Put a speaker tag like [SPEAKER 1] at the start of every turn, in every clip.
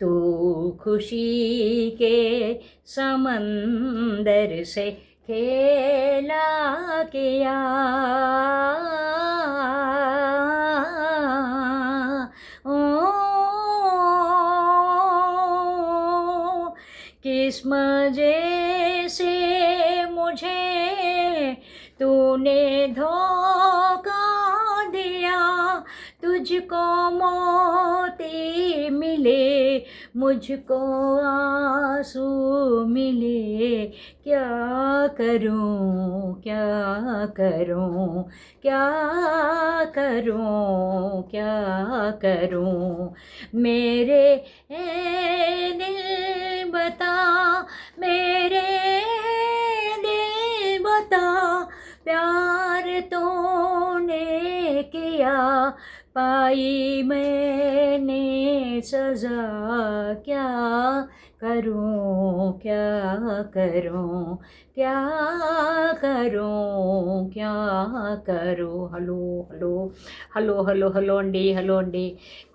[SPEAKER 1] तू खुशी के समंदर से खेला किया किस मज़े से मुझे तूने धोखा दिया, तुझको मोती मिले, मुझको आँसू मिले। क्या करूँ क्या करूँ क्या करूँ क्या करूँ? मेरे ए दिल बता, मेरे किया पाई मैंने सजा क्या करूं क्या करूं क्या करूं क्या करूं hello hello hello hello hello అండి హలో అండి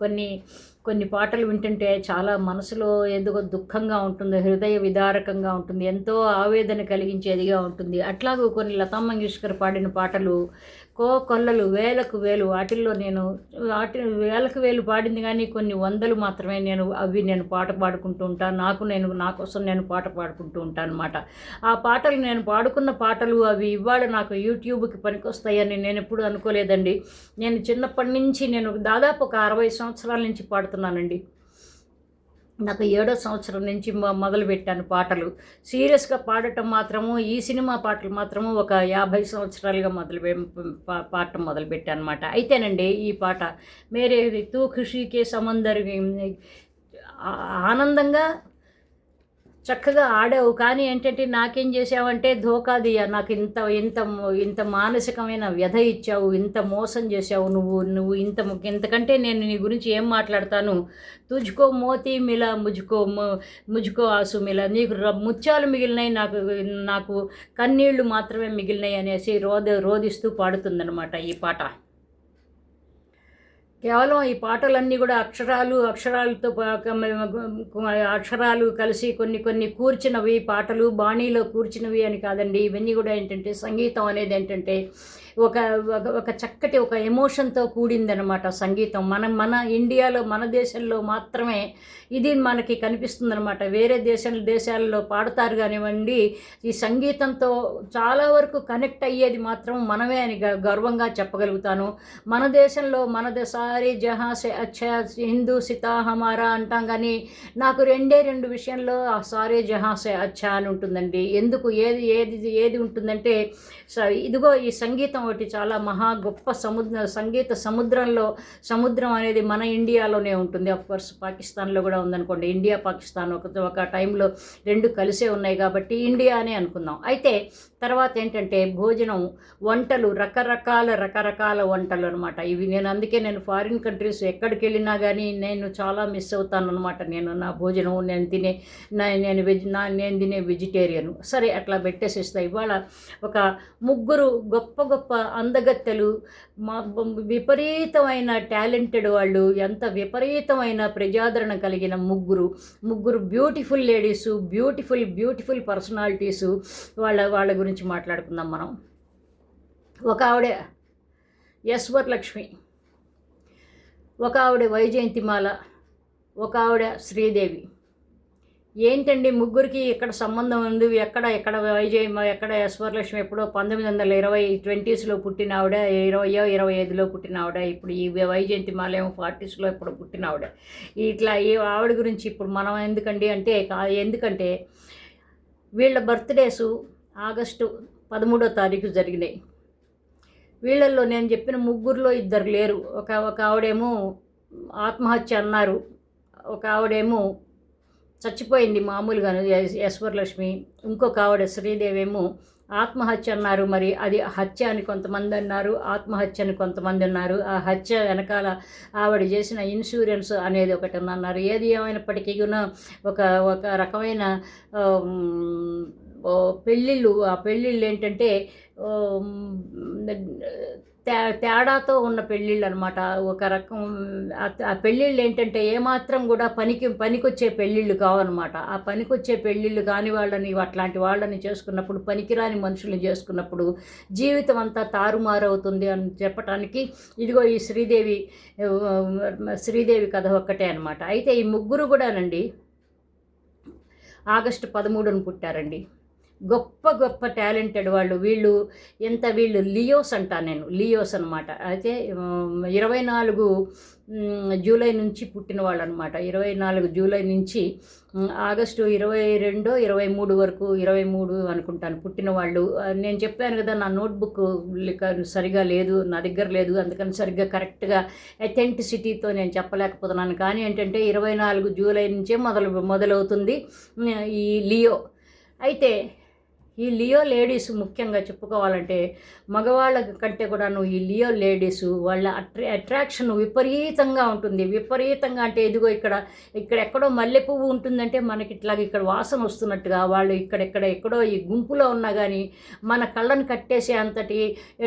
[SPEAKER 1] కొన్ని కొన్ని పాటలు వింటుంటే చాలా మనసులో ఎందుకో దుఃఖంగా ఉంటుంది హృదయ విదారకంగా ఉంటుంది ఎంతో ఆవేదన కలిగించేదిగా ఉంటుంది అట్లాగూ కొన్ని లతా మంగేష్కర్ పాడిన పాటలు కో కొల్లలు వేలకు వేలు. వాటిల్లో నేను వాటి వేలకు వేలు పాడింది కానీ కొన్ని వందలు మాత్రమే నేను అవి నేను పాట పాడుకుంటూ ఉంటాను. నాకు నేను నా కోసం నేను పాట పాడుకుంటూ ఉంటాను అనమాట ఆ పాటలు నేను పాడుకున్న పాటలు అవి ఇవాళ నాకు యూట్యూబ్కి పనికొస్తాయని నేను ఎప్పుడు అనుకోలేదండి. నేను చిన్నప్పటి నుంచి నేను దాదాపు ఒక అరవై సంవత్సరాల నుంచి పాడుతున్నానండి. నాకు ఏడో సంవత్సరం నుంచి మొదలుపెట్టాను పాటలు. సీరియస్గా పాడటం మాత్రము ఈ సినిమా పాటలు మాత్రము ఒక యాభై సంవత్సరాలుగా మొదలు పా- పాడటం మొదలుపెట్టాను అనమాట అయితేనండి ఈ పాట మేరే తూ ఖుషీకే సమందర్ ఆనందంగా చక్కగా ఆడావు. కానీ ఏంటంటే నాకేం చేసావంటే ధోకా దియా నాకు ఇంత ఇంత ఇంత మానసికమైన వ్యధ ఇచ్చావు. ఇంత మోసం చేసావు నువ్వు నువ్వు ఇంత ఇంతకంటే నేను నీ గురించి ఏం మాట్లాడతాను? తుజుకో మోతీ మిల ముజుకో ముజుకో ఆసు మిల. నీకు ర- ముత్యాలు మిగిలినాయి. నాకు నాకు కన్నీళ్ళు మాత్రమే మిగిలినాయి అనేసి రోద రోదిస్తూ పాడుతుందనమాట ఈ పాట. కేవలం ఈ పాటలన్నీ కూడా అక్షరాలు అక్షరాలతో పా- అక్షరాలు కలిసి కొన్ని కొన్ని కూర్చినవి పాటలు బాణీలో కూర్చినవి అని కాదండి. ఇవన్నీ కూడా ఏంటంటే సంగీతం అనేది ఏంటంటే ఒక ఒక- ఒక చక్కటి ఒక ఎమోషన్తో కూడిందనమాట సంగీతం. మన మన ఇండియాలో మన దేశంలో మాత్రమే ఇది మనకి కనిపిస్తుందనమాట వేరే దేశం దేశాల్లో పాడతారు కానివ్వండి ఈ సంగీతంతో చాలా వరకు కనెక్ట్ అయ్యేది మాత్రం మనమే అని గ- గర్వంగా చెప్పగలుగుతాను. మన దేశంలో మన దే సారీ జహా అచ్చా హిందూ సితా హమారా అంటాం కానీ నాకు రెండే రెండు విషయంలో ఆ సారీ జహాసే అచ్చా అని ఉంటుందండి. ఎందుకు? ఏది ఏది ఏది ఉంటుందంటే స- ఇదిగో ఈ సంగీతం ఒకటి చాలా మహా గొప్ప సముద్ర సంగీత సముద్రంలో సముద్రం అనేది మన ఇండియాలోనే ఉంటుంది. కోర్స్ పాకిస్తాన్లో కూడా ఉందనుకోండి. ఇండియా పాకిస్తాన్ ఒక ఒక టైంలో రెండు కలిసే ఉన్నాయి కాబట్టి ఇండియా అనే అనుకుందాం. అయితే తర్వాత ఏంటంటే భోజనం వంటలు రకరకాల రకరకాల వంటలు అనమాట ఇవి నేను అందుకే నేను ఫారిన్ కంట్రీస్ ఎక్కడికి వెళ్ళినా కానీ నేను చాలా మిస్ అవుతాను అనమాట నేను నా భోజనం నేను తినే నా నేను వెజ్ నా నేను తినే వెజిటేరియన్ సరే అట్లా పెట్టేసిస్తా. ఇవాళ ఒక ముగ్గురు గొప్ప గొప్ప అందగత్తెలు మా విపరీతమైన టాలెంటెడ్ వాళ్ళు ఎంత విపరీతమైన ప్రజాదరణ కలిగిన ముగ్గురు ముగ్గురు beautiful ladies beautiful beautiful personalities వాళ్ళ వాళ్ళ గురించి మాట్లాడుకుందాం మనం. ఒక ఆవిడ యశ్వర్ లక్ష్మి ఒక ఆవిడ వైజయంతిమాల ఒక ఆవిడ శ్రీదేవి. ఏంటండి ముగ్గురికి ఇక్కడ సంబంధం ఉంది? ఎక్కడ ఎక్కడ వైజయ ఎక్కడ యశ్వరలక్ష్మి? ఎప్పుడో పంతొమ్మిది వందల ఇరవై ట్వంటీస్లో పుట్టిన ఆవిడ ఇరవయో ఇరవై ఐదులో పుట్టిన ఆవిడ ఇప్పుడు ఈ వైజయంతి మాలేమో ఫార్టీస్లో ఇప్పుడు పుట్టిన ఆవిడ. ఇట్లా ఈ ఆవిడ గురించి ఇప్పుడు మనం ఎందుకండి అంటే ఎందుకంటే వీళ్ళ బర్త్డేసు ఆగస్టు పదమూడో తారీఖు జరిగినాయి. వీళ్ళల్లో నేను చెప్పిన ముగ్గురులో ఇద్దరు లేరు. ఒక ఒక ఆవిడేమో ఆత్మహత్య అన్నారు. ఒక ఆవిడేమో చచ్చిపోయింది మామూలుగాను యశ్వరలక్ష్మి. ఇంకొక ఆవిడ శ్రీదేవేమో ఆత్మహత్య అన్నారు. మరి అది హత్య అని కొంతమంది అన్నారు ఆత్మహత్య అని కొంతమంది అన్నారు. ఆ హత్య వెనకాల ఆవిడ చేసిన ఇన్సూరెన్స్ అనేది ఒకటి అన్నారు ఏది ఏమైనప్పటికీ కూడా ఒక ఒక రకమైన పెళ్ళిళ్ళు ఆ పెళ్ళిళ్ళు ఏంటంటే తే తేడాతో ఉన్న పెళ్ళిళ్ళు అనమాట ఒక రకం ఆ- పెళ్ళిళ్ళు ఏంటంటే ఏమాత్రం కూడా పనికి పనికొచ్చే పెళ్ళిళ్ళు కావన్నమాట ఆ పనికొచ్చే పెళ్ళిళ్ళు కాని వాళ్ళని అట్లాంటి వాళ్ళని చేసుకున్నప్పుడు పనికిరాని మనుషుల్ని చేసుకున్నప్పుడు జీవితం అంతా తారుమారు అవుతుంది అని చెప్పటానికి ఇదిగో ఈ శ్రీదేవి శ్రీదేవి కథ ఒక్కటే అనమాట. అయితే ఈ ముగ్గురు కూడానండి ఆగస్టు పదమూడున పుట్టారండి. గొప్ప గొప్ప టాలెంటెడ్ వాళ్ళు. వీళ్ళు ఎంత వీళ్ళు లియోస్ అంటా నేను. లియోస్ అనమాట అయితే ఇరవై నాలుగు జూలై నుంచి పుట్టిన వాళ్ళు అనమాట ఇరవై నాలుగు జూలై నుంచి ఆగస్టు ఇరవై రెండు ఇరవై మూడు వరకు ఇరవై మూడు అనుకుంటాను పుట్టిన వాళ్ళు. నేను చెప్పాను కదా నా నోట్బుక్ సరిగా లేదు నా దగ్గర లేదు అందుకని సరిగ్గా కరెక్ట్గా అథెంటిసిటీతో నేను చెప్పలేకపోతున్నాను. కానీ ఏంటంటే ఇరవై నాలుగు జూలై నుంచే మొదలు మొదలవుతుంది ఈ లియో. అయితే ఈ లియో లేడీస్ ముఖ్యంగా చెప్పుకోవాలంటే మగవాళ్ళ కంటే కూడాను ఈ లియో లేడీస్ వాళ్ళ అట్రా అట్రాక్షన్ విపరీతంగా ఉంటుంది. విపరీతంగా అంటే ఇదిగో ఇక్కడ ఇక్కడ ఎక్కడో మల్లె పువ్వు ఉంటుందంటే మనకి ఇట్లాగ ఇక్కడ వాసన వస్తున్నట్టుగా వాళ్ళు ఇక్కడెక్కడ ఎక్కడో ఈ గుంపులో ఉన్నా కానీ మన కళ్ళను కట్టేసే అంతటి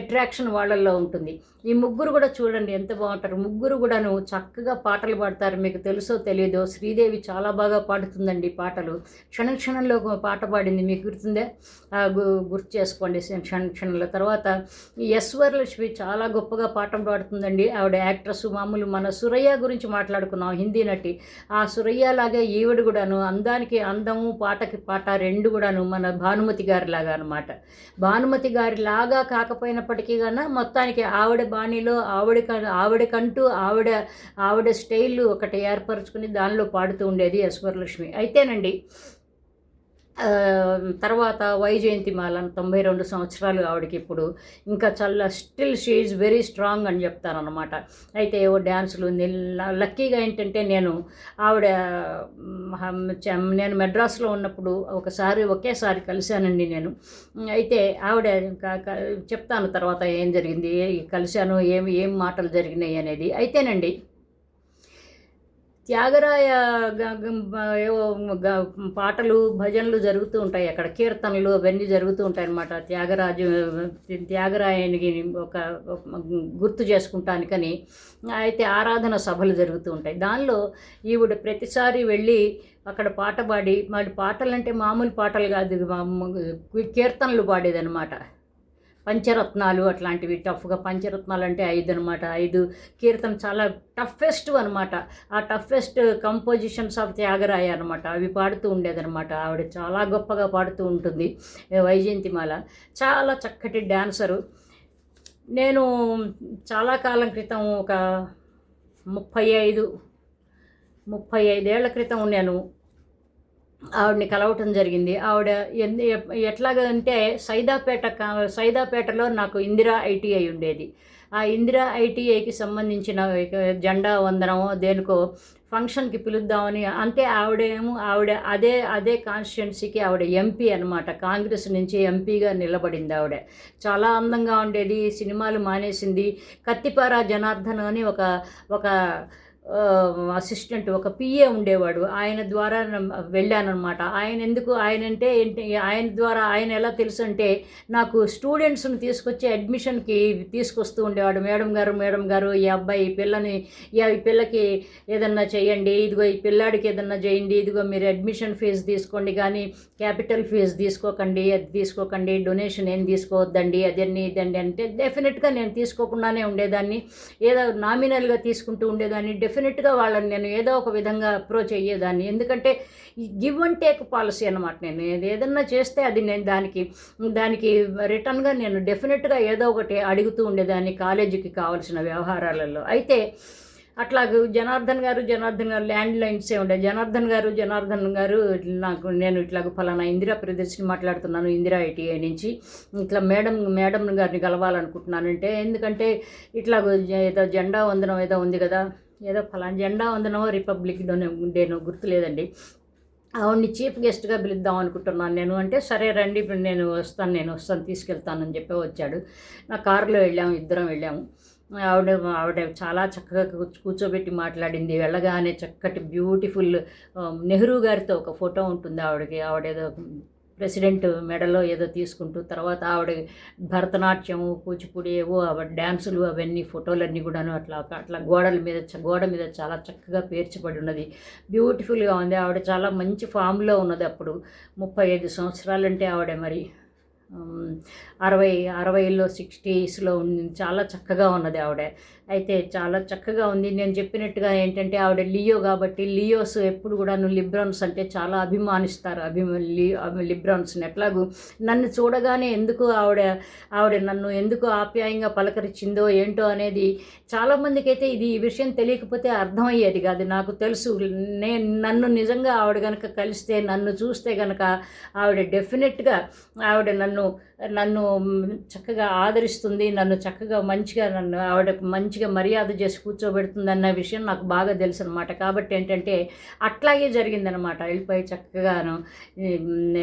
[SPEAKER 1] అట్రాక్షన్ వాళ్ళల్లో ఉంటుంది. ఈ ముగ్గురు కూడా చూడండి ఎంత బాగుంటారు. ముగ్గురు కూడాను చక్కగా పాటలు పాడతారు. మీకు తెలుసో తెలియదో శ్రీదేవి చాలా బాగా పాడుతుందండి పాటలు. క్షణ క్షణంలో పాట పాడింది. మీకు గుర్తుందే? గుర్తు చేసుకోండి క్షణ క్షణంలో. తర్వాత ఈ ఎస్ వరలక్ష్మి చాలా గొప్పగా పాఠం పాడుతుందండి. ఆవిడ యాక్ట్రస్ మామూలు మన సురయ్య గురించి మాట్లాడుకున్నాం హిందీ నటి. ఆ సురయ్య లాగే ఈవిడ కూడాను అందానికి అందము పాటకి పాట రెండు కూడాను మన భానుమతి గారి లాగా అనమాట భానుమతి గారి లాగా కాకపోయినప్పటికీ కానీ మొత్తానికి ఆవిడ బాణీలో ఆవిడ ఆవిడకంటూ ఆవిడ ఆవిడ స్టైల్ ఒకటి ఏర్పరచుకుని దానిలో పాడుతూ ఉండేది ఎస్ వరలక్ష్మి. అయితేనండి తర్వాత వైజయంతిమాల తొంభై రెండు సంవత్సరాలు ఆవిడకి ఇప్పుడు. ఇంకా చాలా still she is very strong అని చెప్తారనమాట అయితే ఏవో డ్యాన్సులు లక్కీగా ఏంటంటే నేను ఆవిడ నేను మెడ్రాస్లో ఉన్నప్పుడు ఒకసారి ఒకేసారి కలిశానండి నేను. అయితే ఆవిడ చెప్తాను తర్వాత ఏం జరిగింది ఏ- కలిశాను ఏం ఏం మాటలు జరిగినాయి అనేది. అయితేనండి త్యాగరాయ ఏవో పాటలు భజనలు జరుగుతూ ఉంటాయి అక్కడ. కీర్తనలు అవన్నీ జరుగుతూ ఉంటాయి అన్నమాట. త్యాగరాజు త్యాగరాయనికి ఒక గుర్తు చేసుకుంటానికని అయితే ఆరాధన సభలు జరుగుతూ ఉంటాయి. దానిలో ఈవిడ ప్రతిసారి వెళ్ళి అక్కడ పాట పాడి మరి పాటలు అంటే మామూలు పాటలు కాదు కీర్తనలు పాడేదన్నమాట. పంచరత్నాలు అట్లాంటివి టఫ్గా పంచరత్నాలు అంటే ఐదు అనమాట ఐదు కీర్తన చాలా టఫెస్ట్ అనమాట ఆ టఫెస్ట్ కంపోజిషన్స్ ఆఫ్ త్యాగరాయ అనమాట అవి పాడుతూ ఉండేదనమాట ఆవిడ చాలా గొప్పగా పాడుతూ ఉంటుంది. వైజయంతిమాల చాలా చక్కటి డ్యాన్సరు నేను చాలా కాలం క్రితం ఒక ముప్పై ఐదు ముప్పై ఐదేళ్ళ క్రితం నేను ఆవిడని కలవటం జరిగింది. ఆవిడ ఎట్లాగంటే అంటే సైదాపేట సైదాపేటలో నాకు ఇందిరా ఐటీఐ ఉండేది. ఆ ఇందిరా ఐటీఐకి సంబంధించిన జెండా వందనమో దేనికో ఫంక్షన్కి పిలుద్దామని అంటే ఆవిడేమో ఆవిడ అదే అదే కాన్స్టిట్యున్సీకి ఆవిడ ఎంపీ అనమాట కాంగ్రెస్ నుంచి ఎంపీగా నిలబడింది ఆవిడ. చాలా అందంగా ఉండేది సినిమాలు మానేసింది. కత్తిపార జనార్దన్ అని ఒక ఒక అసిస్టెంట్ ఒక పిఏ ఉండేవాడు. ఆయన ద్వారా వెళ్ళానమాట ఆయన ఎందుకు ఆయన అంటే ఏంటి ఆయన ద్వారా ఆయన ఎలా తెలుసు అంటే నాకు స్టూడెంట్స్ని తీసుకొచ్చి అడ్మిషన్కి తీసుకొస్తూ ఉండేవాడు. మేడం గారు మేడం గారు ఈ అబ్బాయి ఈ పిల్లని ఈ పిల్లకి ఏదన్నా చేయండి ఇదిగో ఈ పిల్లాడికి ఏదన్నా చేయండి ఇదిగో మీరు అడ్మిషన్ ఫీజు తీసుకోండి కానీ క్యాపిటల్ ఫీజు తీసుకోకండి అది తీసుకోకండి డొనేషన్ ఏం తీసుకోవద్దండి అదన్నీ ఇదండి అంటే డెఫినెట్గా నేను తీసుకోకుండానే ఉండేదాన్ని. ఏదో నామినల్గా తీసుకుంటూ ఉండేదాన్ని డెఫినెట్గా వాళ్ళని నేను ఏదో ఒక విధంగా అప్రోచ్ అయ్యేదాన్ని. ఎందుకంటే గివ్ అండ్ టేక్ పాలసీ అనమాట నేను. ఏదన్నా చేస్తే అది నేను దానికి దానికి రిటర్న్గా నేను డెఫినెట్గా ఏదో ఒకటి అడుగుతూ ఉండేదాన్ని కాలేజీకి కావాల్సిన వ్యవహారాలలో. అయితే అట్లాగ జనార్దన్ గారు జనార్దన్ గారు ల్యాండ్ లైన్సే ఉండే జనార్దన్ గారు జనార్దన్ గారు నాకు నేను ఇట్లాగ ఫలానా ఇందిరా ప్రదర్శన మాట్లాడుతున్నాను ఇందిరా ఐటీఐ నుంచి. ఇట్లా మేడం మేడం గారిని కలవాలనుకుంటున్నానంటే ఎందుకంటే ఇట్లా ఏదో జెండా వందనం ఏదో ఉంది కదా. ఏదో ఫలానా జెండా వందనో రిపబ్లిక్ డోనే డేనో గుర్తులేదండి. ఆవిడ్ని చీఫ్ గెస్ట్గా పిలుద్దాం అనుకుంటున్నాను నేను. అంటే సరే రండి ఇప్పుడు నేను వస్తాను నేను వస్తాను తీసుకెళ్తానని చెప్పి వచ్చాడు. నా కారులో వెళ్ళాము ఇద్దరం వెళ్ళాము. ఆవిడ ఆవిడ చాలా చక్కగా కూర్చోబెట్టి మాట్లాడింది. వెళ్ళగానే చక్కటి బ్యూటిఫుల్ నెహ్రూ గారితో ఒక ఫోటో ఉంటుంది ఆవిడకి. ఆవిడ ఏదో ప్రెసిడెంట్ మెడలో ఏదో తీసుకుంటూ తర్వాత ఆవిడ భరతనాట్యము కూచిపూడి ఏవో ఆవిడ డ్యాన్సులు అవన్నీ ఫోటోలన్నీ కూడాను అట్లా అట్లా గోడల మీద చ- గోడ మీద చాలా చక్కగా పేర్చబడి ఉన్నది. బ్యూటిఫుల్గా ఉంది. ఆవిడ చాలా మంచి ఫామ్లో ఉన్నది అప్పుడు. ముప్పై ఐదు సంవత్సరాలంటే ఆవిడ మరి. అరవై అరవైలో సిక్స్టీస్లో ఉంది. చాలా చక్కగా ఉన్నది ఆవిడ. అయితే చాలా చక్కగా ఉంది. నేను చెప్పినట్టుగా ఏంటంటే ఆవిడ లియో కాబట్టి లియోస్ ఎప్పుడు కూడాను లిబ్రాన్స్ అంటే చాలా అభిమానిస్తారు. అభిమ లి లిబ్రాన్స్ని ఎట్లాగూ నన్ను చూడగానే ఎందుకు ఆవిడ ఆవిడ నన్ను ఎందుకు ఆప్యాయంగా పలకరించిందో ఏంటో అనేది చాలామందికి అయితే ఇది ఈ విషయం తెలియకపోతే అర్థమయ్యేది కాదు. నాకు తెలుసు. నేను నన్ను నిజంగా ఆవిడ కనుక కలిస్తే నన్ను చూస్తే కనుక ఆవిడ డెఫినెట్గా ఆవిడ నన్ను నన్ను నన్ను చక్కగా ఆదరిస్తుంది నన్ను చక్కగా మంచిగా నన్ను ఆవిడ మంచిగా మర్యాద చేసి కూర్చోబెడుతుంది అన్న విషయం నాకు బాగా తెలుసు అనమాట కాబట్టి ఏంటంటే అట్లాగే జరిగిందనమాట వెళ్ళిపోయి చక్కగాను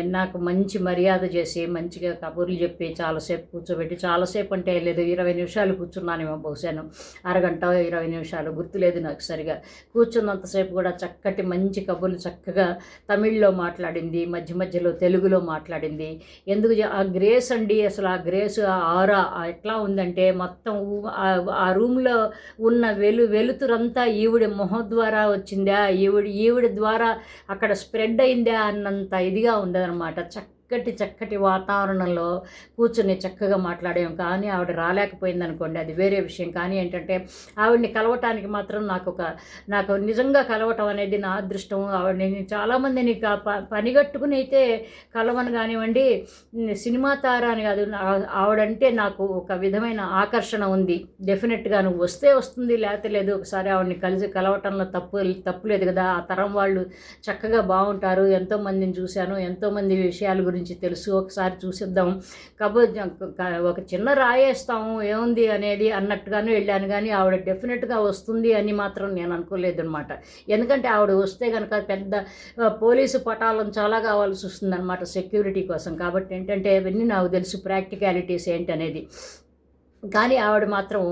[SPEAKER 1] నాకు మంచి మర్యాద చేసి మంచిగా కబుర్లు చెప్పి చాలాసేపు కూర్చోబెట్టి చాలాసేపు అంటే లేదు ఇరవై నిమిషాలు కూర్చున్నానేమో బహుశాను అరగంట ఇరవై నిమిషాలు గుర్తులేదు నాకు సరిగా. కూర్చున్నంతసేపు కూడా చక్కటి మంచి కబుర్లు చక్కగా తమిళ్ళో మాట్లాడింది మధ్య మధ్యలో తెలుగులో మాట్లాడింది. ఎందుకు గ్రేస్ అండి. అసలు ఆ గ్రేస్ ఆ ఆరా ఎట్లా ఉందంటే మొత్తం ఆ- రూమ్లో ఉన్న వెలు వెలుతురంతా ఈవిడ మొహం ద్వారా వచ్చిందా? ఈవిడ ఈవిడ ద్వారా అక్కడ స్ప్రెడ్ అయిందా? అన్నంత ఇదిగా ఉండదన్నమాట. చక్కటి చక్కటి వాతావరణంలో కూర్చుని చక్కగా మాట్లాడాం కానీ ఆవిడ రాలేకపోయింది అనుకోండి అది వేరే విషయం. కానీ ఏంటంటే ఆవిడని కలవటానికి మాత్రం నాకు ఒక నాకు నిజంగా కలవటం అనేది నా అదృష్టం. ఆవిడని చాలామందిని కా- ప- పనిగట్టుకుని అయితే కలవను కానివ్వండి సినిమా తార అని కాదు ఆవిడంటే నాకు ఒక విధమైన ఆకర్షణ ఉంది. డెఫినెట్గా నువ్వు వస్తే వస్తుంది లేకపోతే లేదు ఒకసారి ఆవిడని కలిసి కలవటంలో తప్పు తప్పు లేదు కదా. ఆ తరం వాళ్ళు చక్కగా బాగుంటారు. ఎంతోమందిని చూశాను ఎంతోమంది విషయాలు గురించి గురించి తెలుసు ఒకసారి చూసిద్దాం. కాబట్టి ఒక చిన్న రాయేస్తాము ఏముంది అనేది అన్నట్టుగానే వెళ్ళాను. కానీ ఆవిడ డెఫినెట్గా వస్తుంది అని మాత్రం నేను అనుకోలేదు అనమాట ఎందుకంటే ఆవిడ వస్తే కనుక పెద్ద పోలీసు పటాలను చాలా కావాల్సి వస్తుంది అనమాట సెక్యూరిటీ కోసం. కాబట్టి ఏంటంటే అవన్నీ నాకు తెలుసు ప్రాక్టికాలిటీస్ ఏంటనేది. కానీ ఆవిడ మాత్రం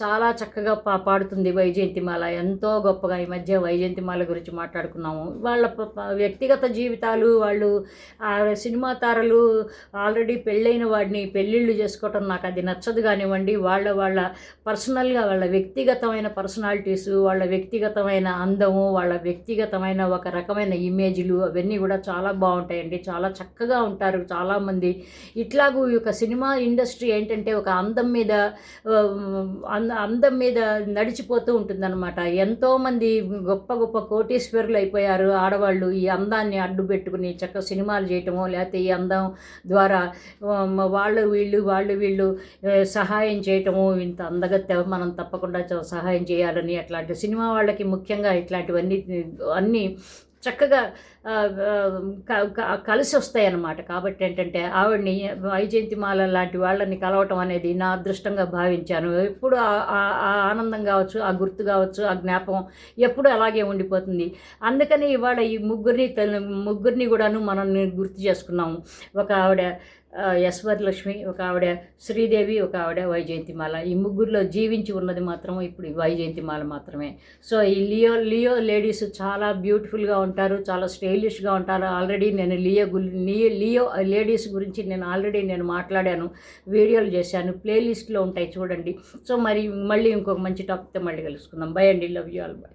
[SPEAKER 1] చాలా చక్కగా పా పాడుతుంది వైజయంతిమాల. ఎంతో గొప్పగా ఈ మధ్య వైజయంతిమాల గురించి మాట్లాడుకున్నాము. వాళ్ళ వ్యక్తిగత జీవితాలు వాళ్ళు సినిమా తారలు ఆల్రెడీ పెళ్ళైన వాడిని పెళ్ళిళ్ళు చేసుకోవటం నాకు అది నచ్చదు కానివ్వండి. వాళ్ళ వాళ్ళ పర్సనల్గా వాళ్ళ వ్యక్తిగతమైన పర్సనాలిటీస్ వాళ్ళ వ్యక్తిగతమైన అందము వాళ్ళ వ్యక్తిగతమైన ఒక రకమైన ఇమేజ్లు అవన్నీ కూడా చాలా బాగుంటాయండి. చాలా చక్కగా ఉంటారు చాలామంది. ఇట్లాగూ ఈ యొక్క సినిమా ఇండస్ట్రీ ఏంటంటే ఒక అందం మీద అంద అందం మీద నడిచిపోతూ ఉంటుందన్నమాట. ఎంతోమంది గొప్ప గొప్ప కోటీశ్వరులు అయిపోయారు ఆడవాళ్ళు ఈ అందాన్ని అడ్డు పెట్టుకుని చక్క సినిమాలు చేయటమో లేకపోతే ఈ అందం ద్వారా వాళ్ళు వీళ్ళు వాళ్ళు వీళ్ళు సహాయం చేయటము ఇంత అందగత్తె మనం తప్పకుండా సహాయం చేయాలని అట్లాంటి సినిమా వాళ్ళకి ముఖ్యంగా ఇట్లాంటివన్నీ అన్నీ చక్కగా కలిసి వస్తాయి అన్నమాట కాబట్టి ఏంటంటే ఆవిడ్ని వైజయంతిమాల లాంటి వాళ్ళని కలవటం అనేది నా అదృష్టంగా భావించాను. ఎప్పుడు ఆ ఆనందం కావచ్చు ఆ గుర్తు కావచ్చు ఆ జ్ఞాపకం ఎప్పుడు అలాగే ఉండిపోతుంది. అందుకని ఇవాళ ఈ ముగ్గురిని ముగ్గురిని కూడాను మనం గుర్తు చేసుకున్నాము. ఒక ఆవిడ యశ్వర్లక్ష్మి ఒక ఆవిడ శ్రీదేవి ఒక ఆవిడ వైజయంతిమాల ఈ ముగ్గురులో జీవించి ఉన్నది మాత్రం ఇప్పుడు వైజయంతిమాల మాత్రమే. సో ఈ లియో లియో లేడీస్ చాలా బ్యూటిఫుల్గా ఉంటారు చాలా స్టైలిష్గా ఉంటారు. ఆల్రెడీ నేను లియో లియో లియో లేడీస్ గురించి నేను ఆల్రెడీ నేను మాట్లాడాను వీడియోలు చేశాను ప్లేలిస్ట్లో ఉంటాయి చూడండి. సో మరి మళ్ళీ ఇంకొక మంచి టాపిక్తో మళ్ళీ కలుసుకుందాం. బై అండి. Love you all. బై.